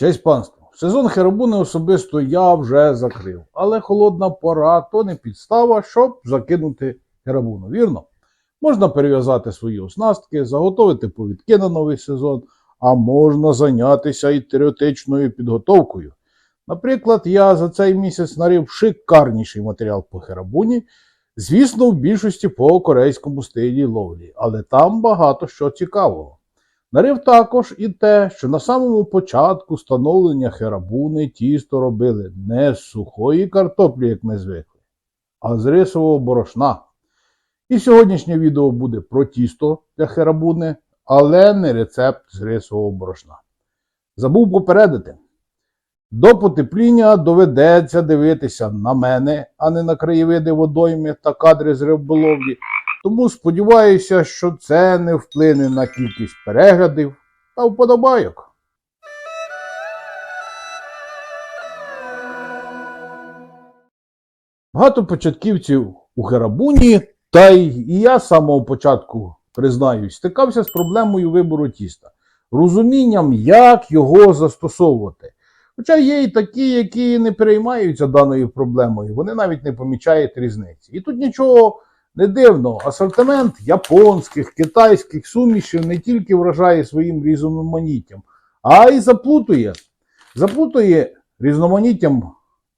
Честь панство. Сезон херабуни особисто я вже закрив, але холодна пора то не підстава, щоб закинути херабуну, вірно? Можна перев'язати свої оснастки, заготовити повідки на новий сезон, а можна зайнятися і теоретичною підготовкою. Наприклад, я за цей місяць нарив шикарніший матеріал по херабуні, звісно, в більшості по корейському стилі ловлі, але там багато що цікавого. Нарив також і те, що на самому початку становлення херабуни тісто робили не з сухої картоплі, як ми звикли, а з рисового борошна. І сьогоднішнє відео буде про тісто для херабуни, але не рецепт з рисового борошна. Забув попередити. До потепління доведеться дивитися на мене, а не на краєвиди водойми та кадри з риболовлі. Тому сподіваюся, що це не вплине на кількість переглядів та вподобайок. Багато початківців у Херабуні, та й і я з самого початку признаюсь, стикався з проблемою вибору тіста, розумінням, як його застосовувати. Хоча є і такі, які не переймаються даною проблемою, вони навіть не помічають різниці. І тут нічого не дивно, асортимент японських, китайських сумішів не тільки вражає своїм різноманіттям, а й заплутує. Заплутує різноманіттям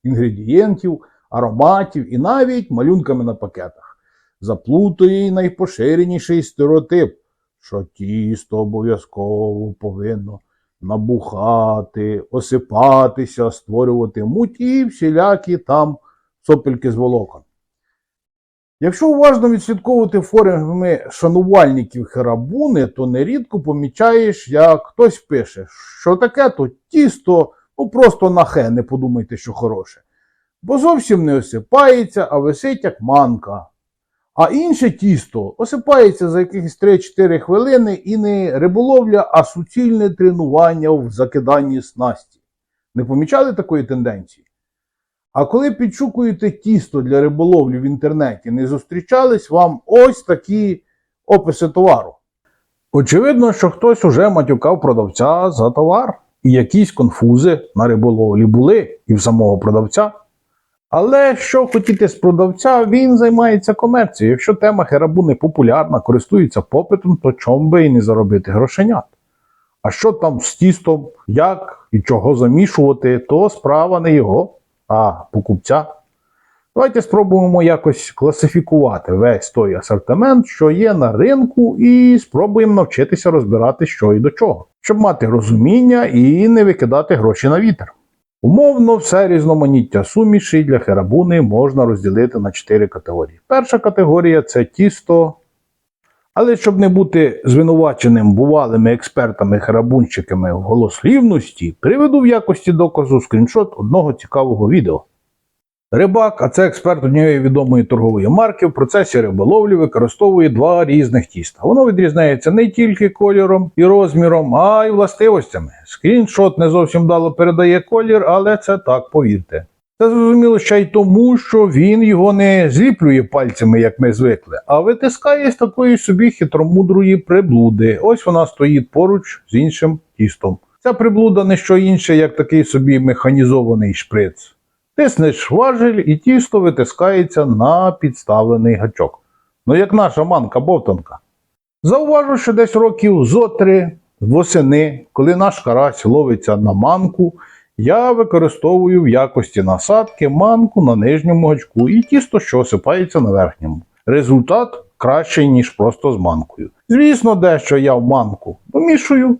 інгредієнтів, ароматів і навіть малюнками на пакетах. Заплутує і найпоширеніший стереотип, що тісто обов'язково повинно набухати, осипатися, створювати муть всілякі там сопельки з волокон. Якщо уважно відслідковувати форуми шанувальників херабуни, то нерідко помічаєш, як хтось пише, що таке то тісто, ну просто нахе, не подумайте, що хороше. Бо зовсім не осипається, а висить як манка. А інше тісто осипається за якихось 3-4 хвилини і не риболовля, а суцільне тренування в закиданні снасті. Не помічали такої тенденції? А коли підшукуєте тісто для риболовлі в інтернеті, не зустрічались вам ось такі описи товару. Очевидно, що хтось уже матюкав продавця за товар, і якісь конфузи на риболовлі були і в самого продавця. Але що хотіти з продавця, він займається комерцією. Якщо тема херабуни популярна, користується попитом, то чом би і не заробити грошенят. А що там з тістом, як і чого замішувати, то справа не його, а покупця. Давайте спробуємо якось класифікувати весь той асортимент, що є на ринку, і спробуємо навчитися розбирати, що і до чого, щоб мати розуміння і не викидати гроші на вітер. Умовно, все різноманіття суміші для херабуни можна розділити на чотири категорії. Перша категорія це тісто. Але щоб не бути звинуваченим бувалими експертами-херабунщиками в голослівності, приведу в якості доказу скріншот одного цікавого відео. Рибак, а це експерт однієї відомої торгової марки, в процесі риболовлі використовує два різних тіста. Воно відрізняється не тільки кольором і розміром, а й властивостями. Скріншот не зовсім дало передає колір, але це так, повірте. Це зрозуміло ще й тому, що він його не зліплює пальцями, як ми звикли, а витискає з такої собі хитромудрої приблуди. Ось вона стоїть поруч з іншим тістом. Ця приблуда не що інше, як такий собі механізований шприц. Тиснеш важель і тісто витискається на підставлений гачок. Ну, як наша манка бовтанка. Зауважу, що десь років зо три восени, коли наш карась ловиться на манку, я використовую в якості насадки манку на нижньому гачку і тісто, що осипається на верхньому. Результат кращий, ніж просто з манкою. Звісно, дещо я в манку помішую.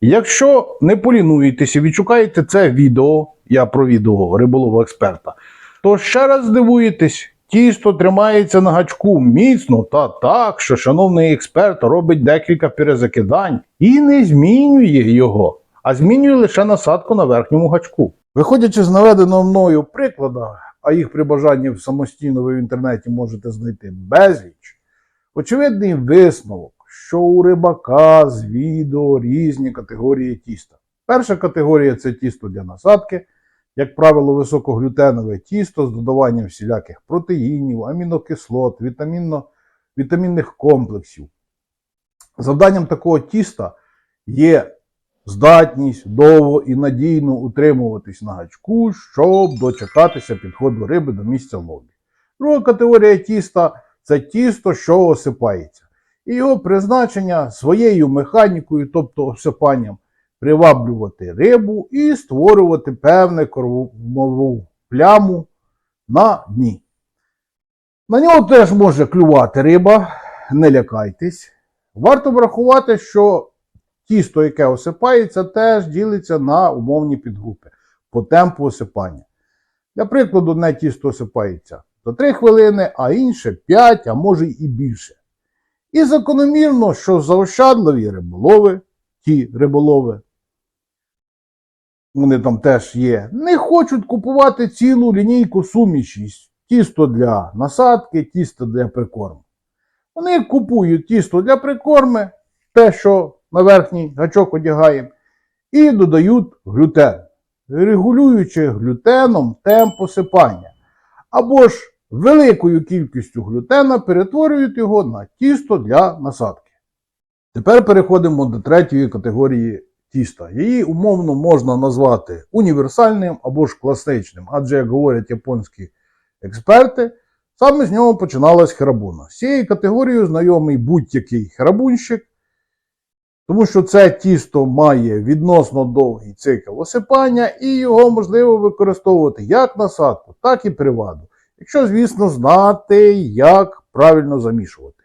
Якщо не полінуєтеся відшукаєте це відео, я про відео риболового експерта, то ще раз здивуєтесь, тісто тримається на гачку міцно та так, що шановний експерт робить декілька перезакидань і не змінює його, а змінює лише насадку на верхньому гачку. Виходячи з наведеного мною приклада, а їх при бажанні самостійно ви в інтернеті можете знайти безліч, очевидний висновок, що у рибака з відео різні категорії тіста. Перша категорія це тісто для насадки, як правило, високоглютенове тісто з додаванням всіляких протеїнів, амінокислот, вітамінно, вітамінних комплексів. Завданням такого тіста є здатність довго і надійно утримуватись на гачку, щоб дочекатися підходу риби до місця ловлі. Друга категорія тіста це тісто, що осипається. І його призначення своєю механікою, тобто осипанням, приваблювати рибу і створювати певну кормову пляму на дні. На нього теж може клювати риба, не лякайтесь. Варто врахувати, що тісто, яке осипається, теж ділиться на умовні підгрупи по темпу осипання. Для прикладу, одне тісто осипається за 3 хвилини, а інше 5, а може і більше. І закономірно, що заощадливі риболови, ті риболови, вони там теж є, не хочуть купувати цілу лінійку суміші. Тісто для насадки, тісто для прикорму. Вони купують тісто для прикорми, те, що на верхній гачок одягаємо, і додають глютен, регулюючи глютеном темп посипання. Або ж великою кількістю глютена перетворюють його на тісто для насадки. Тепер переходимо до третьої категорії тіста. Її умовно можна назвати універсальним або ж класичним, адже, як говорять японські експерти, саме з нього починалась херабуна. З цією категорією знайомий будь-який херабунщик, тому що це тісто має відносно довгий цикл осипання, і його можливо використовувати як насадку, так і приваду. Якщо, звісно, знати, як правильно замішувати.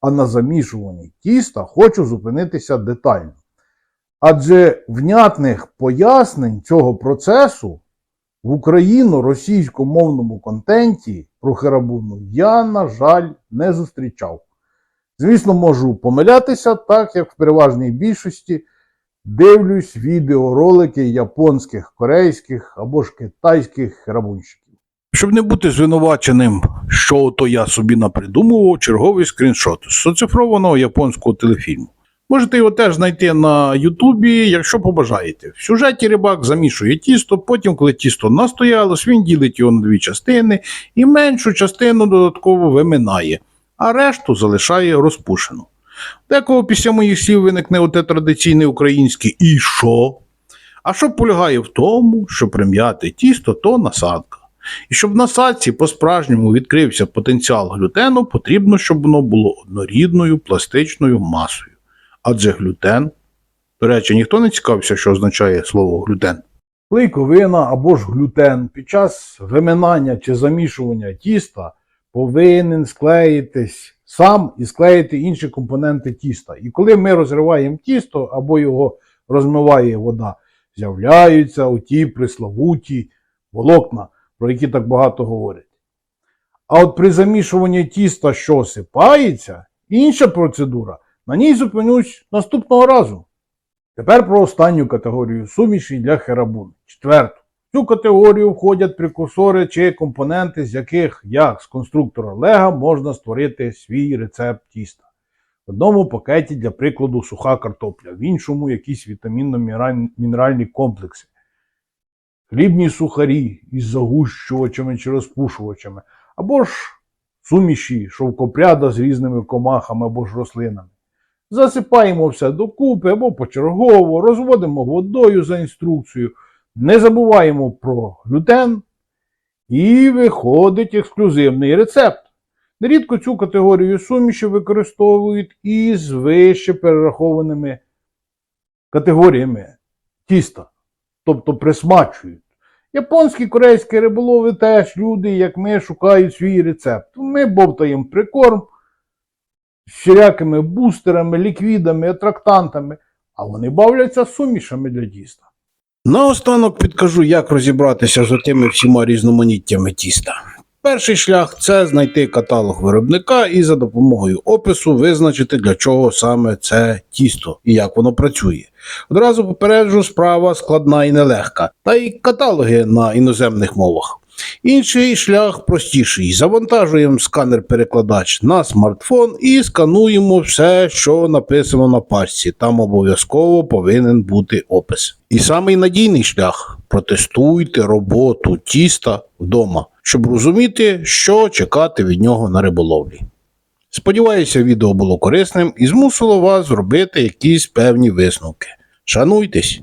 А на замішуванні тіста хочу зупинитися детально. Адже внятних пояснень цього процесу в україно-російськомовному контенті про херабуну я, на жаль, не зустрічав. Звісно, можу помилятися, так як в переважній більшості дивлюсь відеоролики японських, корейських або ж китайських херабунщиків. Щоб не бути звинуваченим, що то я собі напридумував черговий скріншот з оцифрованого японського телефільму. Можете його теж знайти на Ютубі, якщо побажаєте. В сюжеті рибак замішує тісто, потім, коли тісто настоялось, він ділить його на дві частини і меншу частину додатково виминає, а решту залишає розпушену. Декого після моїх слів виникне оте традиційне українське і що? А що полягає в тому, що прим'яти тісто то насадка. І щоб в насадці по-справжньому відкрився потенціал глютену, потрібно, щоб воно було однорідною пластичною масою. Адже глютен, до речі, ніхто не цікавився, що означає слово глютен. Клейковина або ж глютен під час виминання чи замішування тіста повинен склеїтись сам і склеїти інші компоненти тіста. І коли ми розриваємо тісто або його розмиває вода, з'являються оті присловуті волокна, про які так багато говорять. А от при замішуванні тіста, що осипається, інша процедура. На ній зупинюсь наступного разу. Тепер про останню категорію суміші для херабун. Четверту. Цю категорію входять прекурсори чи компоненти, з яких, як з конструктора Лего, можна створити свій рецепт тіста. В одному пакеті, для прикладу, суха картопля, в іншому якісь вітамінно-мінеральні комплекси. Хлібні сухарі із загущувачами чи розпушувачами, або ж суміші, шовкопряда з різними комахами або ж рослинами. Засипаємо все докупи або почергово, розводимо водою за інструкцією, не забуваємо про глютен і виходить ексклюзивний рецепт. Нерідко цю категорію суміші використовують із вище перерахованими категоріями тіста, тобто присмачують. Японські корейські риболови теж люди, як ми, шукають свій рецепт. Ми бовтаємо прикорм з всілякими бустерами, ліквідами, атрактантами, а вони бавляться сумішами для тіста. Наостанок підкажу, як розібратися з отими всіма різноманіттями тіста. Перший шлях це знайти каталог виробника і за допомогою опису визначити, для чого саме це тісто і як воно працює. Одразу попереджу, справа складна і нелегка, та й каталоги на іноземних мовах. Інший шлях простіший. Завантажуємо сканер-перекладач на смартфон і скануємо все, що написано на пачці. Там обов'язково повинен бути опис. І самий надійний шлях протестуйте роботу тіста вдома, щоб розуміти, що чекати від нього на риболовлі. Сподіваюся, відео було корисним і змусило вас зробити якісь певні висновки. Шануйтесь.